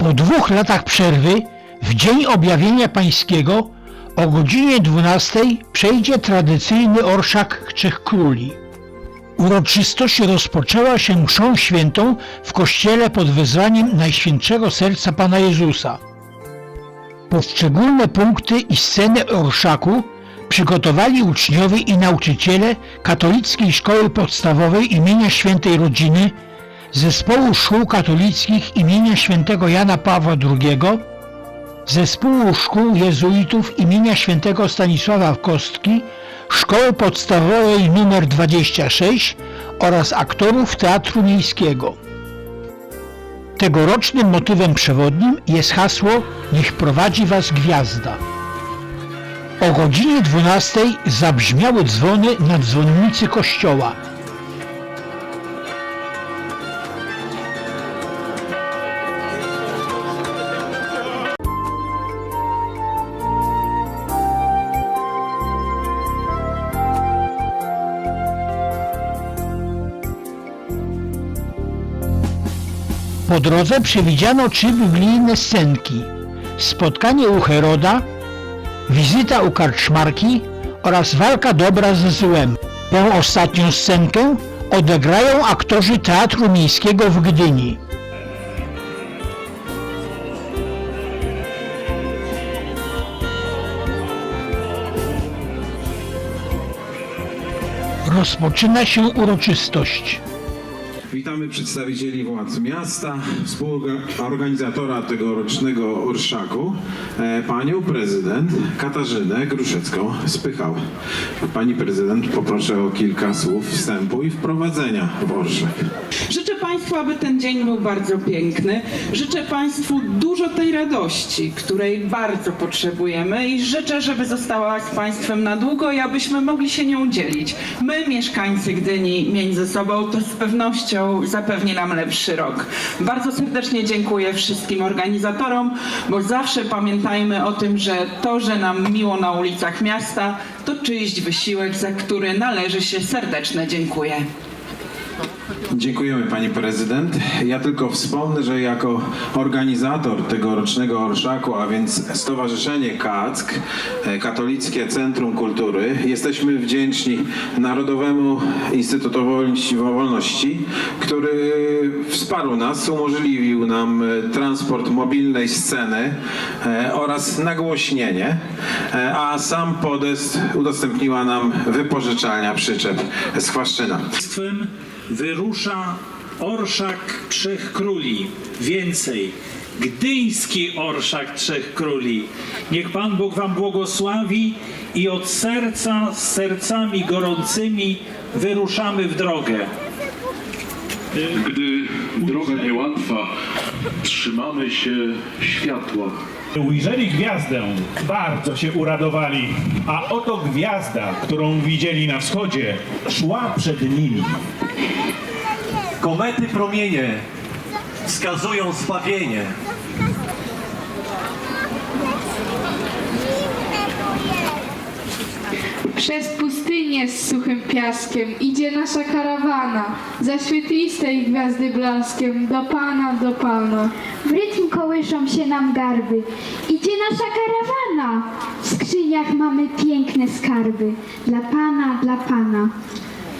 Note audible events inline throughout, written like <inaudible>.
Po dwóch latach przerwy, w dzień objawienia pańskiego, o godzinie 12 przejdzie tradycyjny orszak Trzech Króli. Uroczystość rozpoczęła się mszą świętą w kościele pod wezwaniem Najświętszego Serca Pana Jezusa. Poszczególne punkty i sceny orszaku przygotowali uczniowie i nauczyciele Katolickiej Szkoły Podstawowej imienia Świętej Rodziny, Zespołu Szkół Katolickich imienia Świętego Jana Pawła II, Zespołu Szkół Jezuitów imienia Świętego Stanisława Kostki, Szkoły Podstawowej nr 26 oraz aktorów Teatru Miejskiego. Tegorocznym motywem przewodnim jest hasło Niech prowadzi Was gwiazda. O godzinie 12 zabrzmiały dzwony na dzwonnicy kościoła. Po drodze przewidziano trzy biblijne scenki. Spotkanie u Heroda, wizyta u karczmarki oraz walka dobra ze złem. Tę ostatnią scenkę odegrają aktorzy Teatru Miejskiego w Gdyni. Rozpoczyna się uroczystość. Witamy przedstawicieli władz miasta, współorganizatora tegorocznego orszaku, e, panią prezydent Katarzynę Gruszecką-Spychał. Pani prezydent, poproszę o kilka słów wstępu i wprowadzenia w orszak. Państwu, aby ten dzień był bardzo piękny. Życzę Państwu dużo tej radości, której bardzo potrzebujemy i życzę, żeby została z Państwem na długo i abyśmy mogli się nią dzielić. My, mieszkańcy Gdyni, między sobą, to z pewnością zapewni nam lepszy rok. Bardzo serdecznie dziękuję wszystkim organizatorom, bo zawsze pamiętajmy o tym, że to, że nam miło na ulicach miasta, to czyjś wysiłek, za który należy się serdeczne dziękuję. Dziękujemy pani prezydent. Ja tylko wspomnę, że jako organizator tegorocznego orszaku, a więc Stowarzyszenie KACK, e, Katolickie Centrum Kultury, jesteśmy wdzięczni Narodowemu Instytutowi Wolności, który wsparł nas, umożliwił nam e, transport mobilnej sceny e, oraz nagłośnienie, a sam podest udostępniła nam wypożyczalnia przyczep z Chwaszczyna. Wyrusza Orszak Trzech Króli. Więcej, Gdyński Orszak Trzech Króli. Niech Pan Bóg Wam błogosławi i od serca, z sercami gorącymi wyruszamy w drogę. Gdy droga niełatwa, trzymamy się światła. Ujrzeli gwiazdę, bardzo się uradowali, a oto gwiazda, którą widzieli na wschodzie, szła przed nimi. Komety promienie wskazują zbawienie. Przez pustynię z suchym piaskiem idzie nasza karawana, za świetlistej gwiazdy blaskiem, do Pana, do Pana. W rytm kołyszą się nam garby. Idzie nasza karawana. W skrzyniach mamy piękne skarby. Dla Pana, dla Pana.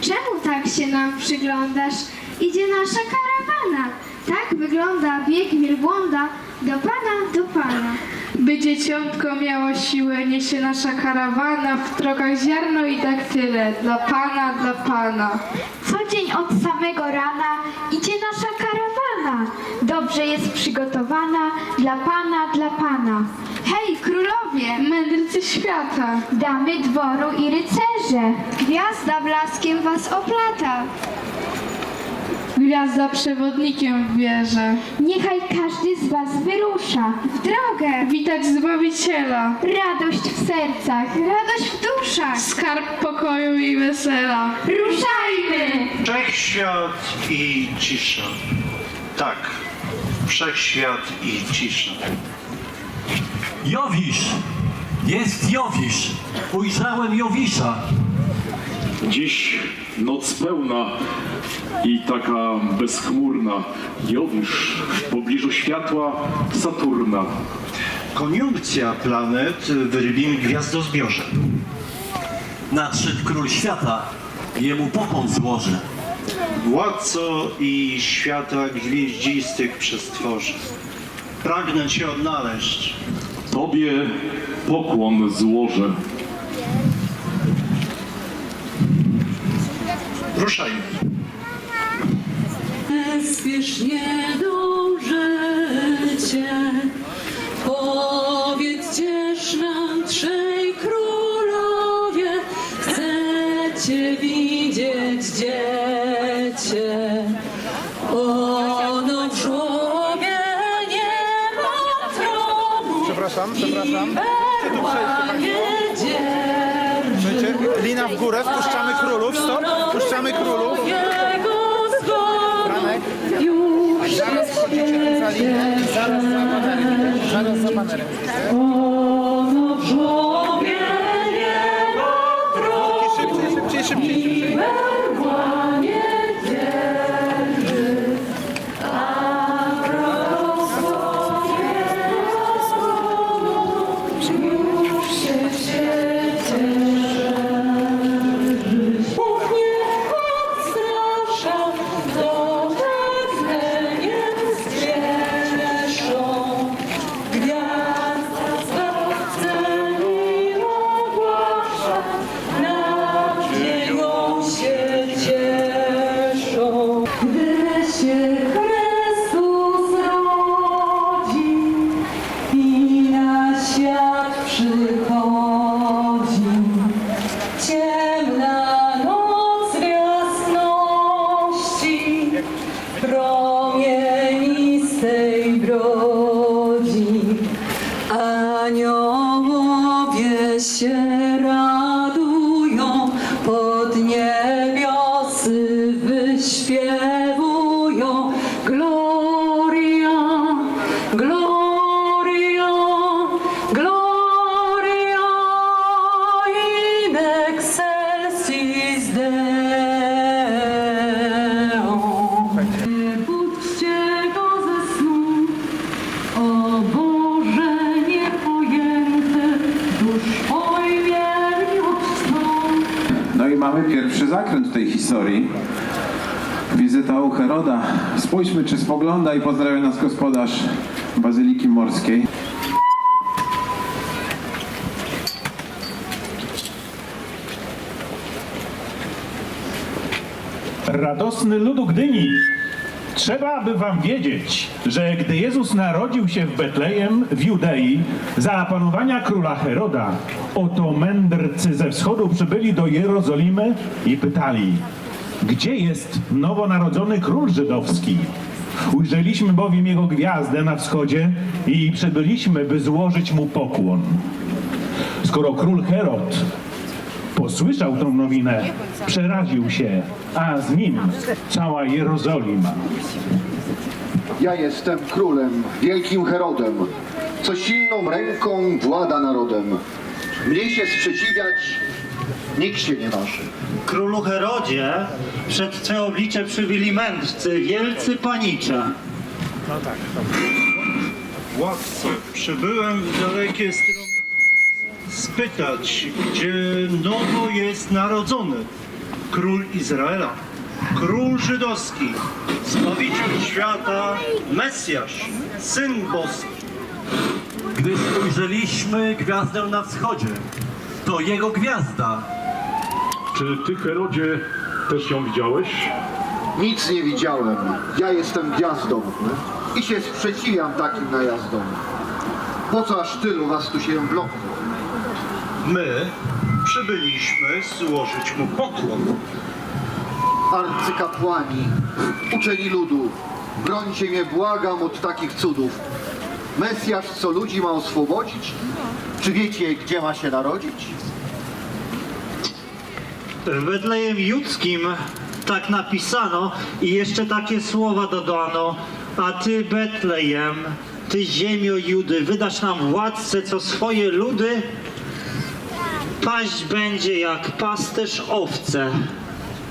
Czemu tak się nam przyglądasz? Idzie nasza karawana. Tak wygląda bieg wielbłąda. Do Pana, do Pana. By dzieciątko miało siłę, niesie nasza karawana, w drogach ziarno i tak tyle, dla Pana, dla Pana. Co dzień od samego rana idzie nasza karawana. Dobrze jest przygotowana. Dla Pana, dla Pana. Hej, królowie! Mędrcy świata, Damy dworu i rycerze. Gwiazda blaskiem was oplata. Gwiazda przewodnikiem w wieże. Niechaj każdy z was wyrusza w drogę. Widać Zbawiciela, Radość w sercach, radość w duszach. skarb pokoju i wesela. Ruszajmy! Wszechświat i cisza. Tak, wszechświat i cisza. Jowisz! Jest Jowisz! Ujrzałem Jowisza! Dziś noc pełna i taka bezchmurna. Jowisz w pobliżu światła Saturna. Koniunkcja planet w rybim gwiazdozbiorze. Nadszedł król świata, jemu pokłon złożę. Władco i świata gwieździstych przestworzy. Pragnę Cię odnaleźć. Tobie pokłon złożę. Ruszajmy. Spiesznie dążycie, powiedzcież nam trzej królowie, chcecie widzieć dziecię. Ono w żłobie nie ma tronu Przepraszam, przepraszam. nie dzierży. Lina w górę, wpuszczamy królów, stop, wpuszczamy królów. Zaraz wchodzicie za linię, zaraz za banerem, zaraz za banerem. Spójrzmy, czy spogląda i pozdrawia nas gospodarz Bazyliki Morskiej. Radosny ludu Gdyni, trzeba by wam wiedzieć, że gdy Jezus narodził się w Betlejem w Judei za panowania króla Heroda, oto mędrcy ze wschodu przybyli do Jerozolimy i pytali, gdzie jest nowonarodzony król żydowski? Ujrzeliśmy bowiem jego gwiazdę na wschodzie i przybyliśmy, by złożyć mu pokłon. Skoro król Herod posłyszał tą nowinę, przeraził się, a z nim cała Jerozolima. Ja jestem królem, wielkim Herodem, co silną ręką włada narodem. Mnie się sprzeciwiać nikt się nie waży. Królu Herodzie, przed Twe oblicze przybyli mędrcy, wielcy panicze. No tak, Władco, przybyłem w dalekie strony spytać, gdzie nowo jest narodzony król Izraela, król żydowski, zbawiciel świata, Mesjasz, Syn Boski. Gdy ujrzeliśmy gwiazdę na wschodzie, to jego gwiazda. Czy ty, Herodzie, też ją widziałeś? Nic nie widziałem. Ja jestem gwiazdą i się sprzeciwiam takim najazdom. Po co aż tylu was tu się blokło? My przybyliśmy złożyć mu pokłon. Arcykapłani, uczeni ludu, brońcie mnie, błagam od takich cudów. Mesjasz, co ludzi ma oswobodzić? Czy wiecie, gdzie ma się narodzić? W Betlejem Judzkim tak napisano i jeszcze takie słowa dodano. A ty, Betlejem, ty ziemio Judy, wydasz nam władcę, co swoje ludy paść będzie jak pasterz owce.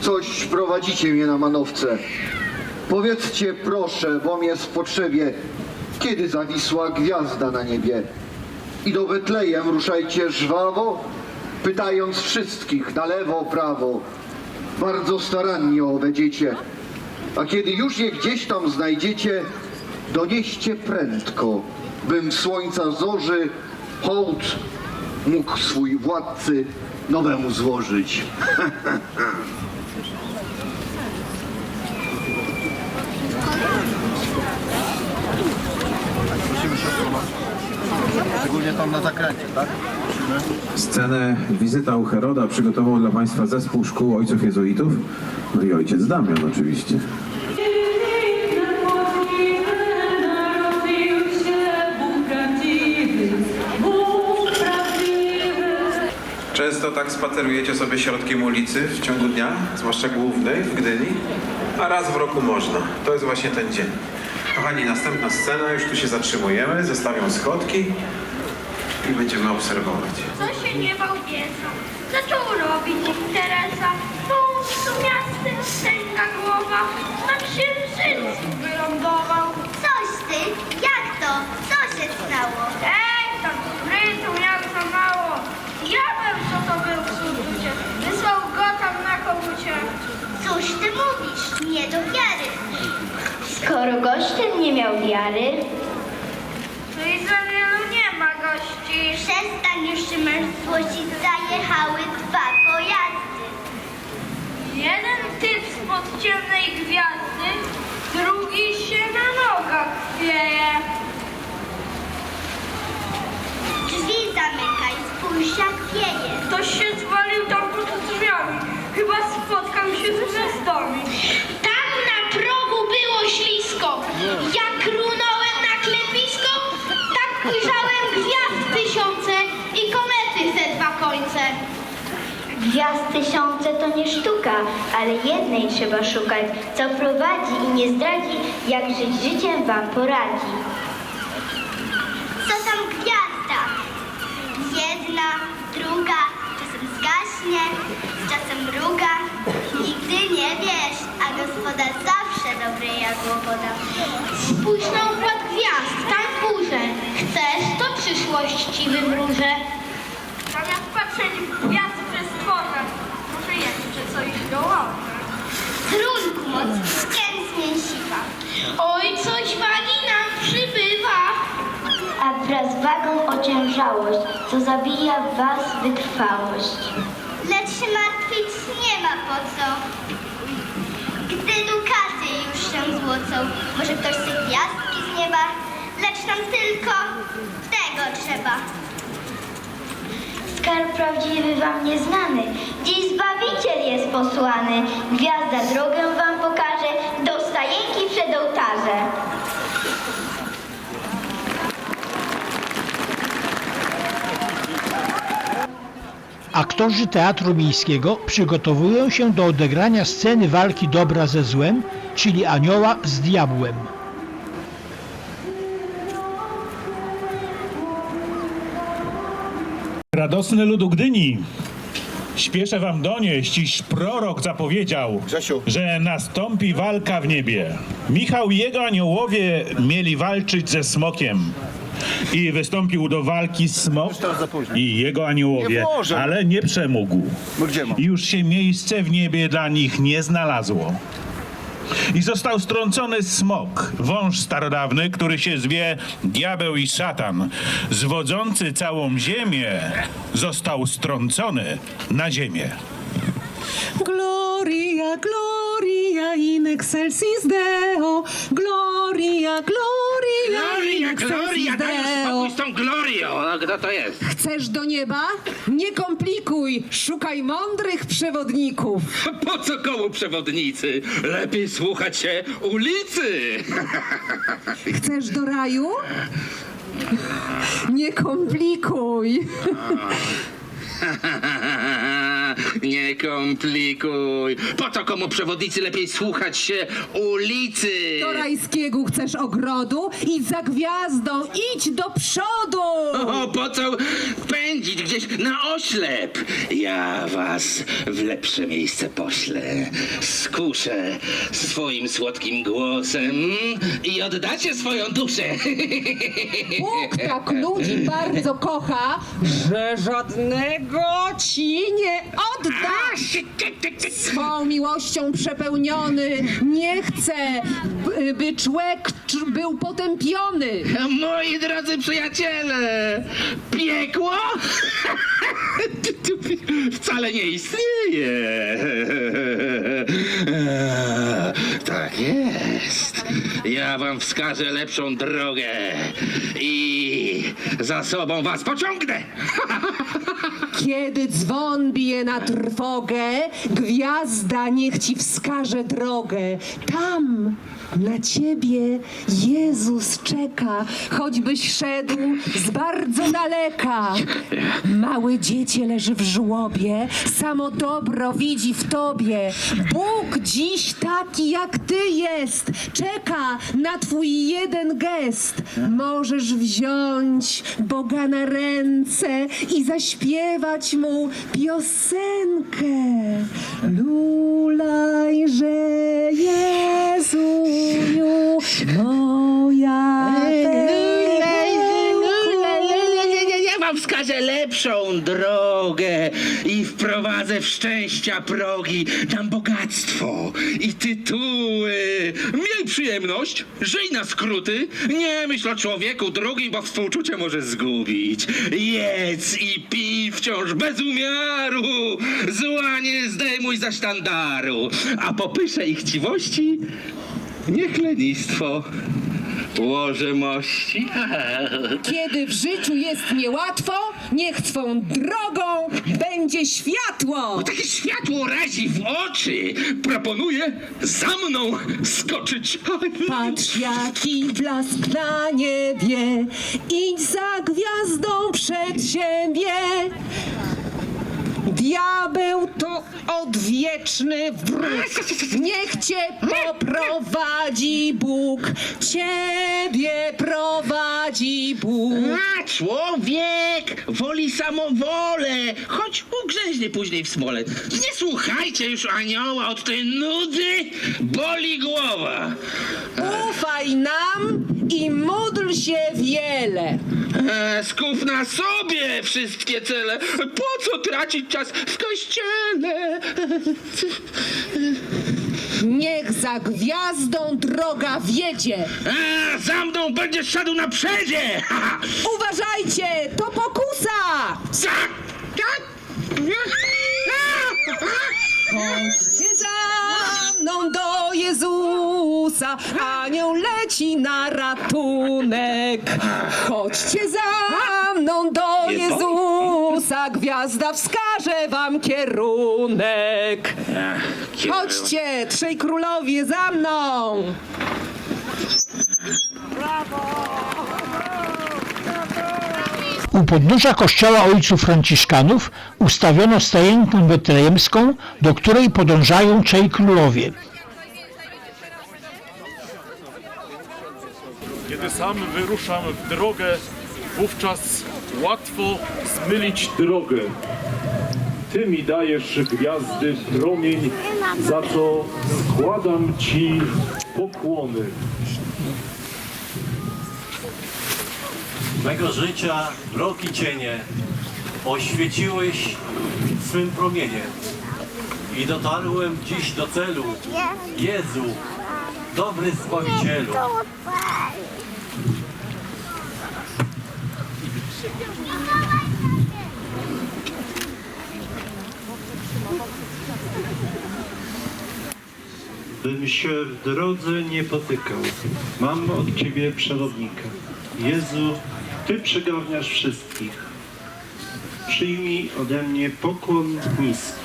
Coś prowadzicie mnie na manowce. Powiedzcie proszę, bom jest w potrzebie, kiedy zawisła gwiazda na niebie. I do Betlejem ruszajcie żwawo, pytając wszystkich na lewo, prawo. Bardzo starannie owe dziecię. A kiedy już je gdzieś tam znajdziecie, donieście prędko, bym słońca zorzy hołd mógł swój władcy nowemu złożyć. <laughs> Szczególnie tam na zakręcie, tak? Scenę Wizyta u Heroda przygotował dla Państwa zespół szkół ojców jezuitów, no i ojciec Damian oczywiście. Często tak spacerujecie sobie środkiem ulicy w ciągu dnia, zwłaszcza głównej w Gdyni, a raz w roku można. To jest właśnie ten dzień. Kochani, następna scena, już tu się zatrzymujemy, zostawią schodki i będziemy obserwować. Co się nie bał biesa? Zaczął robić interesa. Pół miastem stęga głowa. Na księżycu wylądował. Coś ty? Jak to? Co się stało? Ej, tam rytu jak za mało. Ja bym co to był cuducie. Wysłał go tam na kogucie. Cóż ty mówisz? Nie do wiary. Skoro gościem nie miał wiary, to i za wielu nie ma gości. Przestań już się masz złościć, zajechały dwa pojazdy. Jeden typ spod ciemnej gwiazdy, drugi się na nogach chwieje. Drzwi zamykaj, spójrz jak wieje. Ktoś się zwalił tam pod drzwiami. Chyba spotkał się z Gwiazd tysiące to nie sztuka, ale jednej trzeba szukać, co prowadzi i nie zdradzi, jak żyć życiem wam poradzi. Co tam gwiazda? Jedna, druga, czasem zgaśnie, z czasem mruga. Nigdy nie wiesz, a gospodarz zawsze dobre jadło poda. Spójrz na układ gwiazd, tam w górze. Chcesz, to przyszłość ci wymrużę. Zamiast patrzeć w gwiazd przez tworze, może jeszcze coś dołożę. Skęs mięsiwa. Oj, coś wagi nam przybywa. A wraz z wagą ociężałość, co zabija was wytrwałość. Lecz się martwić nie ma po co. Gdy dukaty już się złocą, może ktoś chce gwiazdki z nieba, lecz nam tylko tego trzeba. Skarb prawdziwy wam nieznany, dziś Zbawiciel jest posłany. Gwiazda drogę wam pokaże, do stajenki przed ołtarze. Aktorzy Teatru Miejskiego przygotowują się do odegrania sceny walki dobra ze złem, czyli anioła z diabłem. Radosny ludu Gdyni, śpieszę wam donieść, iż prorok zapowiedział, że nastąpi walka w niebie. Michał i jego aniołowie mieli walczyć ze smokiem. I wystąpił do walki smok i jego aniołowie, ale nie przemógł. I już się miejsce w niebie dla nich nie znalazło. I został strącony smok, wąż starodawny, który się zwie diabeł i szatan, zwodzący całą ziemię, został strącony na ziemię. Gloria, gloria in excelsis Deo. Gloria, gloria in excelsis Deo. z tą glorią, no kto to jest? Chcesz do nieba? Nie komplikuj. Szukaj mądrych przewodników. <laughs> Po co komu przewodnicy? Lepiej słuchać się ulicy. <laughs> Chcesz do raju? Nie komplikuj. <laughs> Nie komplikuj. Po co komu przewodnicy lepiej słuchać się ulicy? Do rajskiego chcesz ogrodu i za gwiazdą idź do przodu! O, po co pędzić gdzieś na oślep? Ja was w lepsze miejsce poślę. Skuszę swoim słodkim głosem i oddacie swoją duszę. <laughs> Bóg tak ludzi bardzo kocha, że żadnego ci nie odda. Swą miłością przepełniony nie chce, by, człek cz- był potępiony. Moi drodzy przyjaciele, piekło <laughs> wcale nie istnieje. <laughs> Tak jest. Ja wam wskażę lepszą drogę i za sobą was pociągnę. <laughs> Kiedy dzwon bije na trwogę, gwiazda niech ci wskaże drogę. Tam na ciebie Jezus czeka, choćbyś szedł z bardzo daleka. Małe dziecię leży w żłobie, samo dobro widzi w tobie. Bóg dziś taki jak ty jest, czeka na twój jeden gest. Możesz wziąć Boga na ręce i zaśpiewać mu piosenkę. そうよ。まあ Wskażę lepszą drogę i wprowadzę w szczęścia progi. Dam bogactwo i tytuły. Miej przyjemność, żyj na skróty. Nie myśl o człowieku drugim, bo współczucie może zgubić. Jedz i pij wciąż bez umiaru. Zła nie zdejmuj za sztandaru. A po pysze i chciwości niech lenistwo łoże mości. Kiedy w życiu jest niełatwo, niech twą drogą będzie światło. Takie światło razi w oczy. Proponuję za mną skoczyć. Patrz jaki blask na niebie, idź za gwiazdą przed siebie. Diabeł to odwieczny wróg, niech cię poprowadzi Bóg, ciebie prowadzi Bóg. A człowiek woli samowolę, choć ugrzęźnie później w smole. Nie słuchajcie już anioła, od tej nudy boli głowa. Ufaj nam i módl się wiele. E, skup na sobie wszystkie cele. Po co tracić czas w kościele? Niech za gwiazdą droga wiedzie. A, za mną będziesz szedł na przedzie. <laughs> Uważajcie, to pokusa! Za... tak? <laughs> Chodźcie za mną do Jezusa, anioł leci na ratunek. Chodźcie za mną do Jezusa, gwiazda wskaże wam kierunek. Chodźcie, trzej królowie za mną. U podnóża kościoła ojców franciszkanów ustawiono stajenkę betlejemską, do której podążają trzej królowie. Sam wyruszam w drogę, wówczas łatwo zmylić drogę. Ty mi dajesz gwiazdy promień, za co składam Ci pokłony. Mego życia mroki cienie oświeciłeś swym promieniem i dotarłem dziś do celu. Jezu, dobry Zbawicielu. Bym się w drodze nie potykał. Mam od Ciebie przewodnika. Jezu, Ty przygarniasz wszystkich. Przyjmij ode mnie pokłon niski.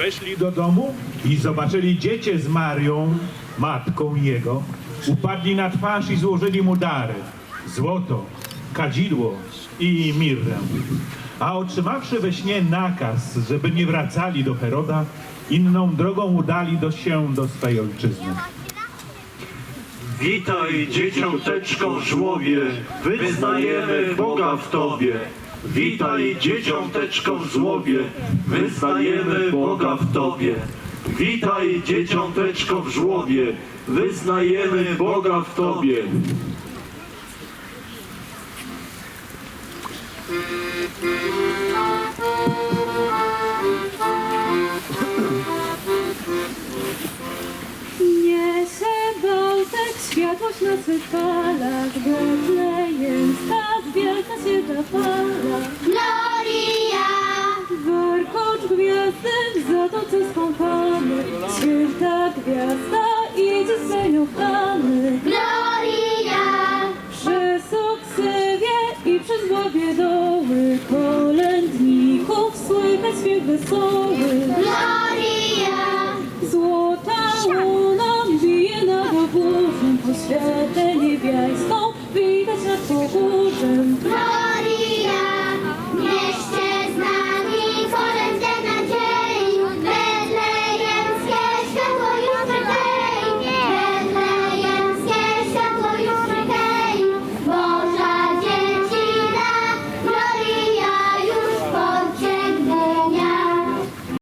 Weszli do domu i zobaczyli dziecię z Marią, matką jego. Upadli na twarz i złożyli mu dary. Złoto, kadzidło i mirrę. A otrzymawszy we śnie nakaz, żeby nie wracali do Heroda, inną drogą udali do się do swej ojczyzny. Witaj dzieciąteczko żłobie, wyznajemy Boga w Tobie. Witaj dzieciąteczko w żłobie, wyznajemy Boga w Tobie. Witaj dzieciąteczko w żłobie, wyznajemy Boga w Tobie. Światłość na swych falach, Betlejem tak wielka się ta fala. Gloria! Warkocz gwiazdy w zatoce skąpany, święta gwiazda idzie z Hany. Gloria! Przez oksywie i przez błagie doły, kolędników słychać śpiew wesoły. Gloria! świetle niebiańską widać nad pogórzem